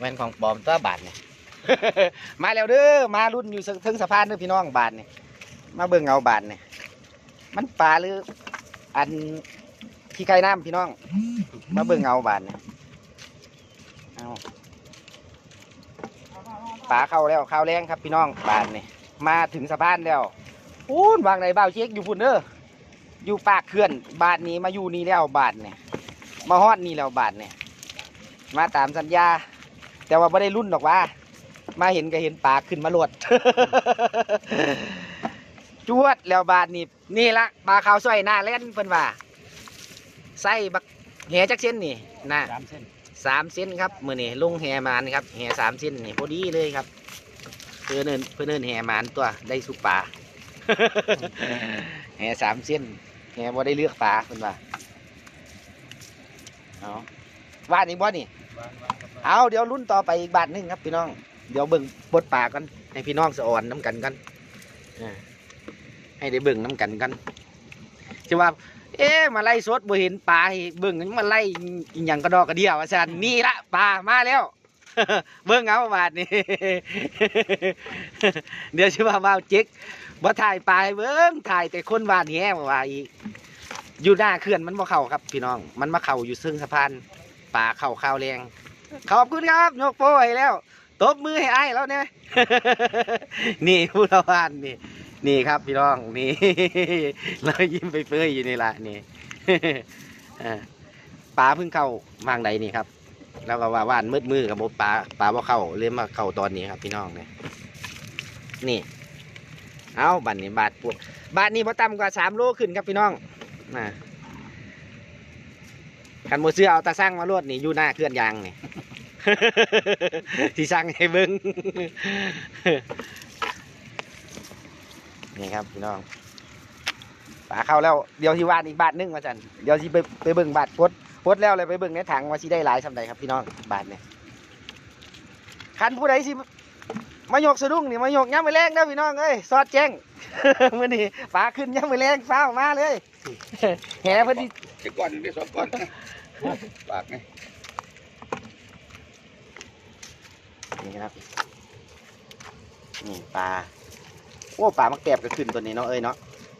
แม่นของปลอมตัวบาทเนี่ยมาแล้วเด้อมารุ่นอยู่ถึงสะพานเด้อพี่น้องบาทเนี่ยมาเบิ่งเอาบาทเนี่ยมันปลาหรือ อันที่ไก่น้ำพี่น้อง มาเบิ่งเอาบาทเนี่ยเอาปลาเข้าแล้วเข้าแรงครับพี่น้องบาทเนี่ยมาถึงสะพานแล้วพูนวางในเบ้าเช็คอยู่พุ่นเด้ออยู่ปากเขื่อนบาทนี้มาอยู่นี่แล้วบาทเนี่ยมาฮอดนี่แล้วบาทเนี่ยมาตามสัญญา แต่ว่าไม่ได้รุ่นหรอกว่า มาเห็นก็เห็นปลาขึ้นมาโหลด จวดแล้วบาทนี่นี่ละปลาขาวสร้อยหน้าเล่นเพิ่นว่าไส้บักแหจักเส้นนี่นะสามเส้นสามเส้นครับมือนี่ลงแหมานครับแหสามเส้นนี่พอดีเลยครับ เพื่อนเอินเพื่อนเอินแหมานตัวได้สุกปลาแหสามเส้นแหบ่ได้เลือกปลาเพิ่นว่าเอาว่านี่บ่นี่วางวางกับ เอาเดี๋ยวรุ่นต่อไปอีกบาทหนึงครับพี่น้อง เดี๋ยวเบิ่งบทปากกันให้พี่น้องสะอ่อนน้ำกันกันให้ได้เบิ่งน้ำกันกันจะว่า เอ๊ะมาไล่สดบ่เห็นปลาให้เบิ่งมาไล่อย่างกระดอกกระเดียวว่าซั่นนี่ละปลามาแล้วเบิ่งเอาบาดนี้เดี๋ยวสิว่าว่าเจ๊กบ่ถ่ายปลาให้เบิ่งถ่ายแต่คนวานแฮ่ว่าอีกอยู่หน้าเขื่อนมันบ่เข้าครับพี่น้อง มันมาเข้าอยู่ซึ่งสะพานปลาเข้าข้าวแรง ขอบคุณครับ ยกโป้ให้แล้ว ตบมือให้ไอ้ายแล้วเนี่ย นี่ผู้ละวานนี่ นี่ครับพี่น้อง นี่ เรายิ้มไปเปื่อยอยู่นี่ละนี่ปลาเพิ่งเข้ามางใดนี่ครับ แล้วก็ว่าว่านมืดมือกับปลาปลาบ่เข้าเริ่มมาเข้าตอนนี้ครับ พี่น้องเนี่ย นี่ เอาบัตรนี่บาทปวดบาทนี้พอต่ำกว่าสามโลขึ้นครับพี่น้องนะคันโมเสื้อเอาตาสร้างมาลวดนี่อยู่หน้าเคลื่อนยางนี่ ที่สร้างให้เบิ้งนี่ครับพี่น้องปลาเข้าแล้วเดี๋ยวที่วานอีกบาทนึงมาจันเดี๋ยวที่ไปไปเบิ่งบาทปลดปลดแล้วเลยไปเบิ่งในถังว่าสิได้หลายสำใดครับพี่น้องบาทเนี่ยคันผู้ใดสิมายกสะดุ้งนี่มายกย้ำไปแรงนะพี่น้องเอ้ยสอดแจ้งมื่อนี้ปลาขึ้นย้ำไปแรงฟ้าวมาเลยแห่พิ่นที่จะก่อนได้สองก่อนปากไง นี่ครับ นี่ปลา โอ้ปลามักแตบก็ขึ้นตัวนี้เนาะเอ้ยเนาะ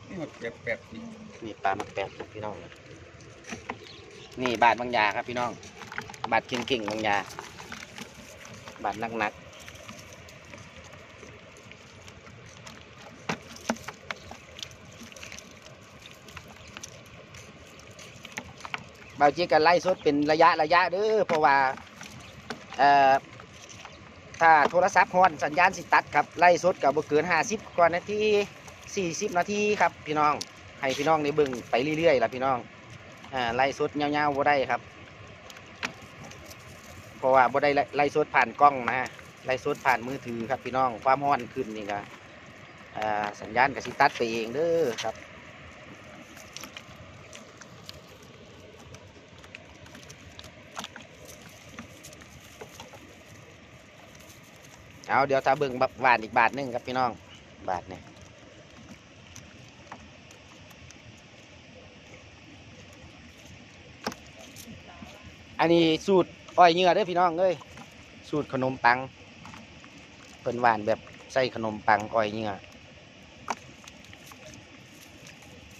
นี่มันแบบแบบนี้นี่ปลามักแตบพี่น้อง นี่บาทบางยาครับพี่น้อง บาทเก่งๆบางยา บาทหนักๆบาวเจ๊กันไล่สดเป็นระยะระยะเด้อเพราะว่าเอ่อ ถ้าโทรศัพท์ฮอนสัญญาณสิตัดครับไล่สดกับบ่เกิน50กว่านาที40 นาทีครับพี่น้องให้พี่น้องได้เบิ่งไปเรื่อยๆล่ะพี่น้องอ่าไล่สดยาวๆบ่ได้ครับ เพราะว่าบ่ได้ไล่สดผ่านกล้องนะไล่สดผ่านมือถือครับพี่น้องความร้อนขึ้นนี่ก็อ่าสัญญาณก็สิตัดไปเองเด้อครับ เอาเดี๋ยวถ้าเบิ่งบหวานอีกบาทหนึงครับพี่น้อง บาทเนี่ยอันนี้สูตรอ้อยเงือเด้อพี่น้องเอ้ยสูตรขนมปังเพิ่นหวานแบบใส่ขนมปังอ้อยเงื่อ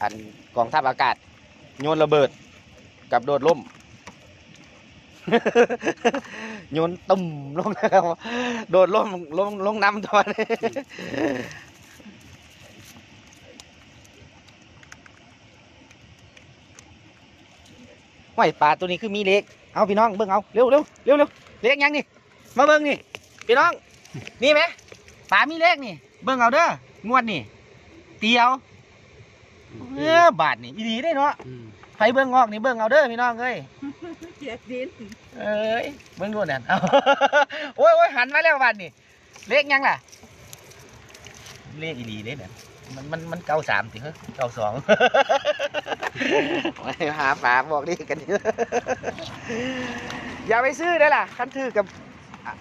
อันกองทัพอากาศโยนระเบิดกับโดดล่ม โยนตุ่มลงแล้วโดดล่มลงลงน้ำตัวนี้ห้อยปลาตัวนี้คือมีเล็ก เอาพี่น้องเบิ่งเอาเร็วเร็วเร็วเร็วเล็กยังนี่ มาเบิ่งนี่ พี่น้อง นี่ไหมปลามีเล็กนี่ เบิ่งเอาเด้องวดนี่เตียวเออบาทนี่อีดีได้เนาะไฟเบิ่งออกนี่เบิ่งเอาเด้อพี่น้องเอ้ย เจ็ดดินเอ้ยเบิ่งดูนั่นเอาโอ้ยโอ้ยหันมาแล้วบัดนี่เลขยังล่ะ เลขอีหลีเด้เนี่ยมันมันมันเก้าสามสิเฮ้ยเก้าสองไปหาปลาบอกดิกันอย่าไปซื้อได้อล่ะคันถือกับอะ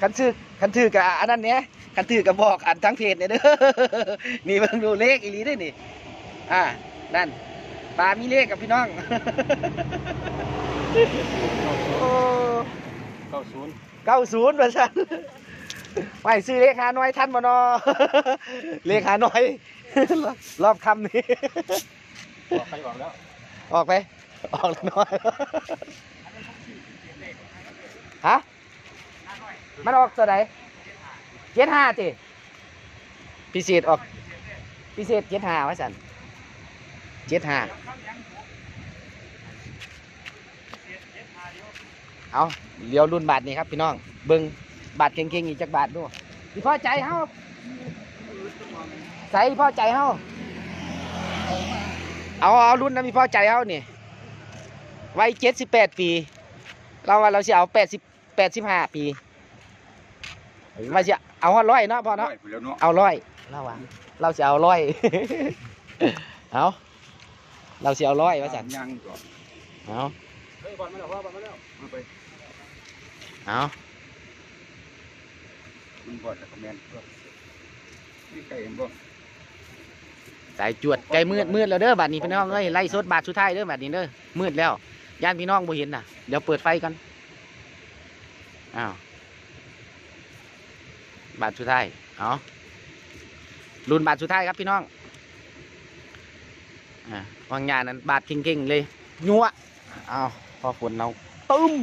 คันซื้อคันถือกับอันนั้นเนี้ยคันถือกับบอกอันทั้งเพจเนี่ยเด้อนี่เบิ่งดูเลขอีหลีได้นี่ อ่า นั่นปลามีเลขกับพี่น้อง โอ้เก้าศูนย์เก้าศูนย์เปอร์เซ็นต์ไปซื้อเลขาน้อยท่านบ่นอเลขาน้อย รอบคำนี้ ออกไปออกแล้ว ออกไป ออกแล้วน้อย ฮะ มันออกตัวไหนเจ็ดห้าจิพิเศษออก พิเศษเจ็ดห้าวะสันเจ็ดห้า เอาเลี้ยวรุ่นบาทนี่ครับพี่น้อง เบิ้งบาทเก่งๆอีกจักบาทดูพี่พ่อใจเฮาใส่พ่อใจเฮาเอาเอารุ่นนะพี่พ่อใจเฮานี่วัยเจ็ดสิบแปดปี เราว่าเราจะเอาแปดสิบแปดสิบห้าปีว่าจะเอาร้อยเนาะพ่อเนาะไปแล้วเนาะเอาร้อยเราว่าเราจะเอาร้อยเอาเราจะเอาร้อยว่าสันยังก่อนเอาเฮ้ยบอลมาแล้วบอลมาแล้วมาไป เอามันบอลแล้วคอมเมนต์ก็นี่ไก่เห็นบ่สายจวดไกลมืดมืดแล้วเด้อบัดนี้พี่น้องเอ้ยไล่สดบาทสุดท้ายเด้อบัดนี้เด้อมืดแล้วย่านพี่น้องบ่เห็นน่ะเดี๋ยวเปิดไฟกันอ้าวบาทสุดท้ายเอารุ่นบาทสุดท้ายครับพี่น้องอ่าวางงานนั้นบาทเก่งๆเลยยัวเอาพอฝนเอาตึ้ม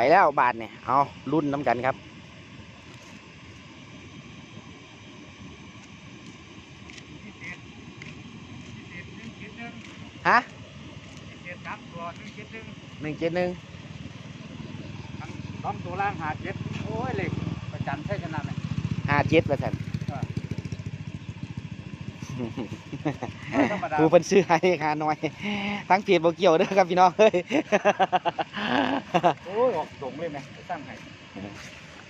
ไปแล้วบาทเนี่ยเอารุ่นน้ำกันครับ ฮะเจ็ดสามตัวหนึ่งเจ็ดหนึ่งหนึ่งเจ็ดหนึ่งสองตัวล่างหาเจ็ดโอ้ยเหล็กประจันใช่ชนะไหมห้าเจ็ดเปอร์เซ็นต์ธรรมดาผู้เป็นซื้อให้ค่าน้อย ทั้งเพจบ่เกี่ยวเด้อครับพี่น้องเฮ้ย เลยไหมสร้างให้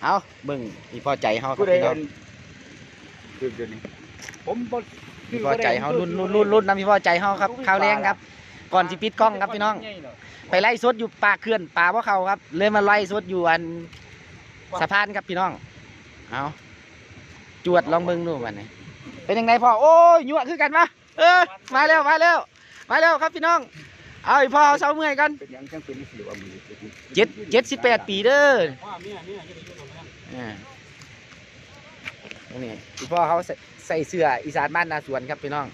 เอาเบิ่งมีพอใจเฮาครับผู้ใดพี่น้เอิองนคือเดี๋ยวนี้ผมบ่มีพอใจเฮารุ่นรุ่นรุ่นรุ่นนะมีพอใจเฮาครับข่าวแรงครับ ก่อนสิปิดกล้องครับพี่น้อง ไปไล่สดอยู่ปากเขื่อนป่าบ่เขาครับเลยมาไล่สดอยู่อันสะพานครับพี่น้องเอาจวดลองเบิ่งดูมันนี่เป็นยังไงพ่อโอ้ยยั่วคือกันมาเออมาแล้วมาแล้วมาแล้วครับพี่น้อง เอาอีพ่อเอาเสาเมื่อยกันเป็นหยังจังเป็นสิว่ามือเจ็ดเจ็ดสิบแปดปีเด้ออ่านี่อีพ่อเขาใส่ใส่เสื้ออีสานบ้านนาสวนครับพี่น้อง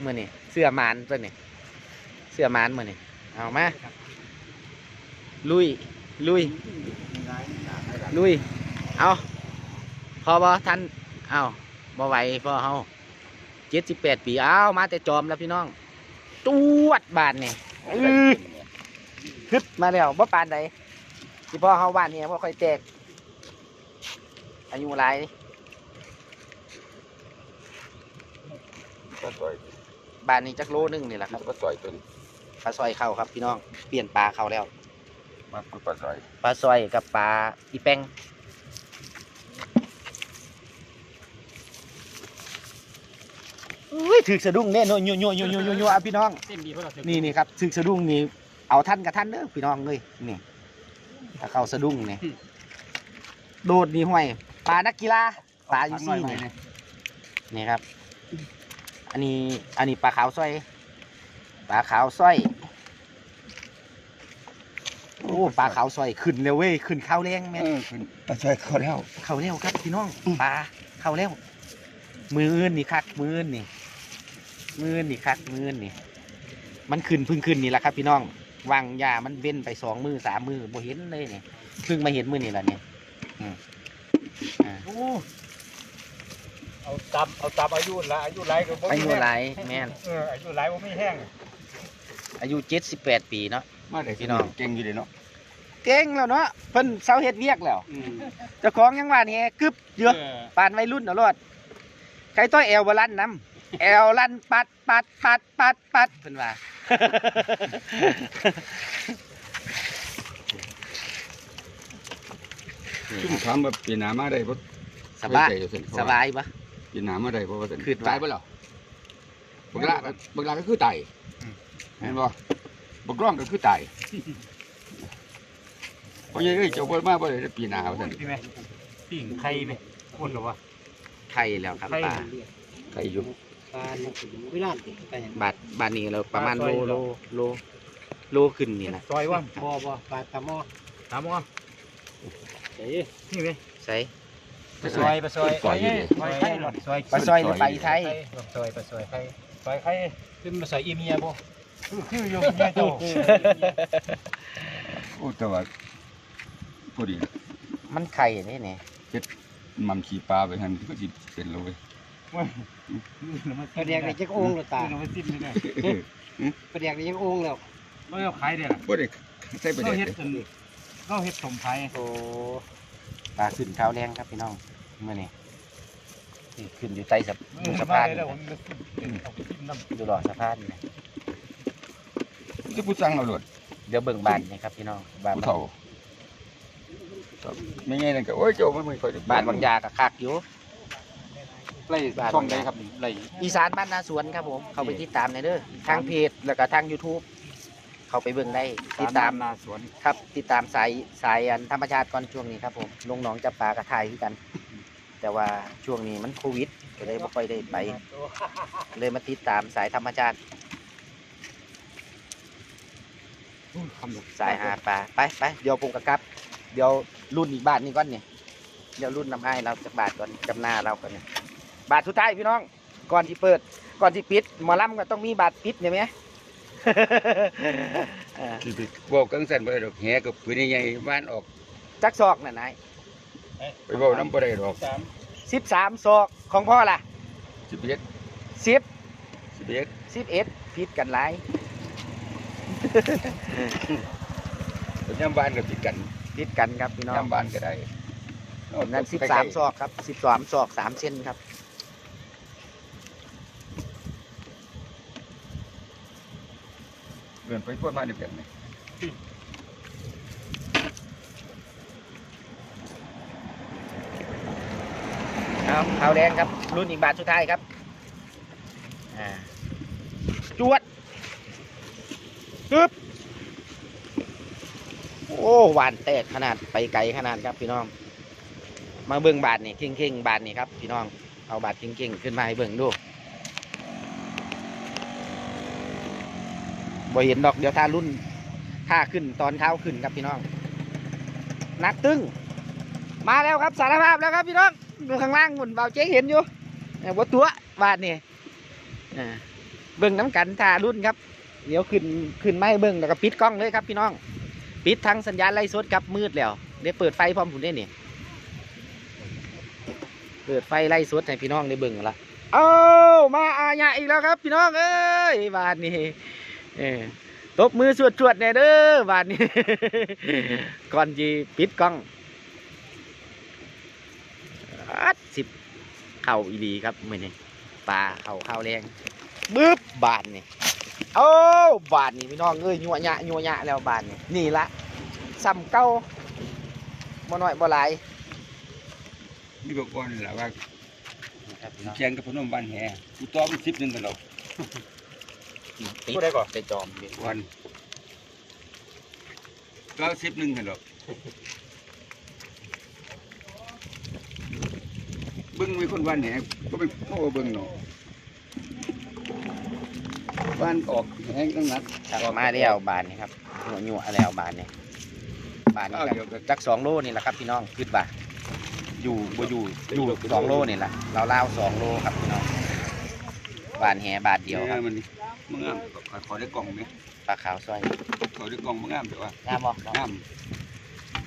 เมื่อนี่เสื้อหมานตัวนี่เสื้อหมานเมื่อนี่เอามาลุยลุยลุยเอาพอบอท่านเอาบอไหวพ่อเฮาเจ็ดสิบแปดปีเอามาแต่จอมแล้วพี่น้อง ตวดบาทเนี่ยฮึดมาแล้วบ่ปานใดที่พ่อเฮาบ้านเนี่ยบ่ค่อยแตกอายุหลายปลาซอยบ้านนี้จักโลนึงนี่แหละครับปลาซอยตัวนี้ปลาซอยเข้าครับพี่น้องเปลี่ยนปลาเข้าแล้วมาคือปลาซอยปลาซอยกับปลาอีแป้ง อุ้ยถึกสะดุ้งเนี่ยโยโยโยโยโยโยโยอะพี่น้อง เส้นดีเพื่อนี่นี่ครับถึกสะดุ้งนี่เอาท่านกับท่านเด้อพี่น้องเลยนี่ถ้าเข้าสะดุ้งนี่โดดนี่ห้วยปลานักกีฬาปลาอยู่ซี่นี่นี่ครับ อันนี้อันนี้ปลาขาวสร้อยปลาขาวสร้อยโอ้ปลาขาวสร้อยขึ้นเร็วเว้ยขึ้นข้าวแรงแม่เออขึ้นปลาซอยเขาแล้ว เข้าเร็วครับพี่น้องปลาเข้าเร็วมืออื่นนี่คักมืออื่นนี่ มืออื่นนี่คักมืออื่นนี่ มันขึ้นเพึ่งขึ้นนี่แหละครับ พี่น้องวางยามันเว้นไปสองมือสามมือบ่เห็นเลยนี่เพิ่งมาเห็นมือนี่แหละเนี่ยอืมอ่าเอาตับเอาตับอายุละอายุไรก็บ่อามียุแห้งหลายแม่นเอออายุไรบ่มีแห้งอายุเจ็ดสิบแปดปีเนาะมาได้พี่น้องเก่งอยู่เลยเนาะเก่งแล้วเนาะเพิ่นเสาเฮ็ดเวียกแล้วเจ้าของยังว่านี่กึบเยอะปานวัยรุ่นเอารอดใครต้อยแอลบลั่นน้ำ แอลลั่นปัดปัดปัดปัดปัดเพิ่นว่าชุ่มถามว่าปีหน้ามาได้บ่สบายไว้ใจอยู่ซั่นสบายปะปีหน้ามาได้บ่ว่าซั่นคือตายบ่แล้วบักละก็บักละก็คือตายเห็นบ่บักร้องก็คือตายเพราะยังไงเจ้าบ่มาบ่ได้ปีหน้าว่าซั่นพี่ไหมปิ่งไข่ไหมคนหรอวะไทยแล้วครับปลาใครอยู่ ปลาวิราชไปยังบาทบาทนี้เราประมาณโลโลโลโลขึ้นนี่นะซอยวะบอบอปลาตะหมอถามว่าเอ้ยนี่ไหมใส่ปลาซอยปลาซอยปล่อยอยู่ดิซอยไข่หรอซอยปลาซอยหรือปลาอีไทยปลาซอยปลาซอยไข่ซอยไข่ขึ้นมาซอยอีเมียบ่คืออยู่เมียเจ้าโอ้แต่ว่าพอดีมันไข่นี่นี่มันขี่ปลาไปหันก็สิเป็นเลย กระเดี๋ยกในจักองละตา เราสิ้นเลยกระเดียกในจักองแล้ว เราเอาขายเด้อบ่ได้ใส่ปเราได้เฮ็ดจนเราเฮ็ดสมไผ่โอ้ปลาขึ้นข้าวแรงครับพี่น้องเมื่อนี้นี่ขึ้นอยู่ใต้สะบนสะพานแล้วผมจะสิ้นเอาไปสิ้นน้ำอยู่หล่อดสะพานนี่ที่ผู้สั่งเราโลดเดี๋ยวเบิ่งบานนี่ครับพี่น้องบานผู้เฒ่าไม่ไงนั่นก็โอ้ยโจมันไม่ค่อยได้บานบางยากับคักอยู่ ไล่ช่องใดครับไล่อีสานบ้านนาสวนครับผมเข้าไปติดตามในอยเด้อทางเพจแล้วก็ทาง YouTube เข้าไปเบิ่งได้ติดตามนาสวนครับติดตามสายสายอันธรรมชาติก่อนช่วงนี้ครับผมลงหนองจับปลากระทายคือกัน แต่ว่าช่วงนี้มันโควิดก็เลยไม่ค่อยได้ไป เลยมาติดตามสายธรรมชาติคำเดียวสายหาปลาไปไปเดี๋ยวผมกระกับ เดี๋ยวรุ่นอีกบาทนี้ก่อนเนี่ยเดี๋ยวรุ่นน้ำไอ้ายเราจากบาทก่อนจำหน้าเราก่อนเนี่ย บาทสุดท้ายพี่น้อง ก่อนที่เปิด ก่อนที่ปิดหมอลำก็ต้องมีบาทปิดเนี่ยไหมเออสิไปบอกกังสันบ่ได้ดอกแหกับปืนใหญ่ๆบ้านออกจักซอกน่ะนายไปบอกน้ำบ่ได้ดอกสามสิบสามซอกของพ่อล่ะสิบเอ็ดสิบสิบเอ็ดสิบเอ็ดผิดกันหลายย่ำบ้านก็ติดกันผิดกันครับพี่น้องย่ำบ้านก็ได้ นั่นสิบสามซอกครับสิบสามซอกสามเส้นครับ กินไปพูดมาในแบบนี้ครับขาวแดงครับรุ่นอีกบาทสุดท้ายครับอ่าจวดปึ๊บโอ้หวานแตกขนาดไปไกลขนาดครับพี่น้อง มาเบิ่งบาทนี่เข่งเข่งๆบาทนี่ครับพี่น้องเอาบาทเข่งเข่งๆขึ้นมาให้เบิ่งดู บ่เห็นดอกเดี๋ยวถ้ารุ่นถ้าขึ้นตอนเท้าขึ้นครับพี่น้องนักตึ้งมาแล้วครับสารภาพแล้วครับพี่น้องดูข้างล่างหมุนเบาเจ๊เห็นอยู่วัตัวบาทนี่อ่าเบิ่งน้ำกันท่ารุ่นครับ เดี๋ยวขึ้นขึ้นไม่เบิ่งแล้วก็ปิดกล้องเลยครับพี่น้อง ปิดทั้งสัญญาณไล่สดครับมืดแล้วเดี๋ยวเปิดไฟพร้อมผมได้นี่เปิดไฟไล่สดให้พี่น้องได้เบิ่งละเอ้ามาอาญะอีกแล้วครับ พี่น้องเอ้ยบาทนี่ เออตบมือสวดจวดๆแน่เด้อบาทนี้ ก่อนจีปิดกล้องอัดสิบเข่าอีหลีครับมื่อนี้ปลาเข่าข้าวแรงบึ๊บบานนี่โอ้บานนี่พี่น้องเอ้ยยัวหยะยัวหยะแล้วบานนี่นี่ละซ้ำเก้าบ่น้อยบ่หลายนี่ก็ก่อนแหละว่าครับพี่น้องแข่งกับพนมบ้านแหกูต่อมันสิบหนึ่งกันหรอก ผู้ใดก่อน ไปจอมดิวันก็สิบหนึ่งกันหรอกเบิ้งมีคนบ้านแหก็ไปโอ้เบิ้งเนาะบ้านออกแห้งตั้งนัดครับมาแล้วบานนี่ครับยัวยัวแล้วบานนี่บานนี่เอาครับเดี๋ยวก็จักสองโลนี่แหละครับพี่น้องขึ้นบ่าอยู่บ่อยู่อยู่สองโลนี่แหละเราเล่าวๆสองโลครับพี่น้องบานแหบาทเดียวครับ นี่มันนี่มึงงามขอได้กล่องไหมปลาขาวซอยขอได้กล่องมึงงามแต่ว่างามบ่งาม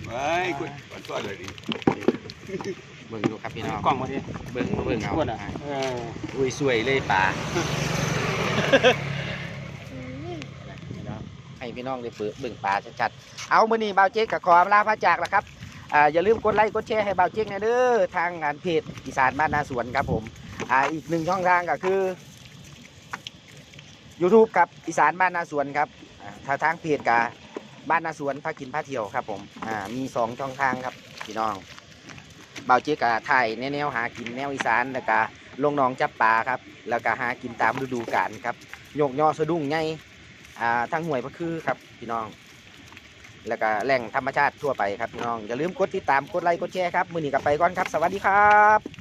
ไว้กูขอตัวเลยดิเบิ่งดูครับพี่น้องกล่องมาดิเบิ่งเบิ่งเอาอ้วนอะเอออุ้ยสวยเลยปลาให้พี่น้องได้เปิดเบิ่งปลาชัดๆ เอามื้อนี้บ่าวเจ๊กกับขอลาพระจากแล้วครับอ่าอย่าลืมกดไลค์กดแชร์ให้บ่าวเจ๊กนะเด้อทางงานเพจอีสานบ้านนาสวนครับผมอ่าอีกหนึ่งช่องทางก็คือ YouTube ครับอีสานบ้านนาสวนครับอ่าทางเพจกับบ้านนาสวนพากินพาเที่ยวครับผมอ่ามีสองช่องทางครับพี่น้องเบาเจ๊กะถ่ายแนวหากินแนวอีสานแล้วก็ลงหนองจับปลาครับ แล้วก็หากินตามฤดูกาลครับโยกย่อสะดุ้งไงอ่าทั้งห่วยพระคือครับพี่น้อง แล้วก็แหล่งธรรมชาติทั่วไปครับพี่น้องอย่าลืมกดติดตามกดไลค์กดแชร์ครับมือหนีกลับไปก่อนครับ สวัสดีครับ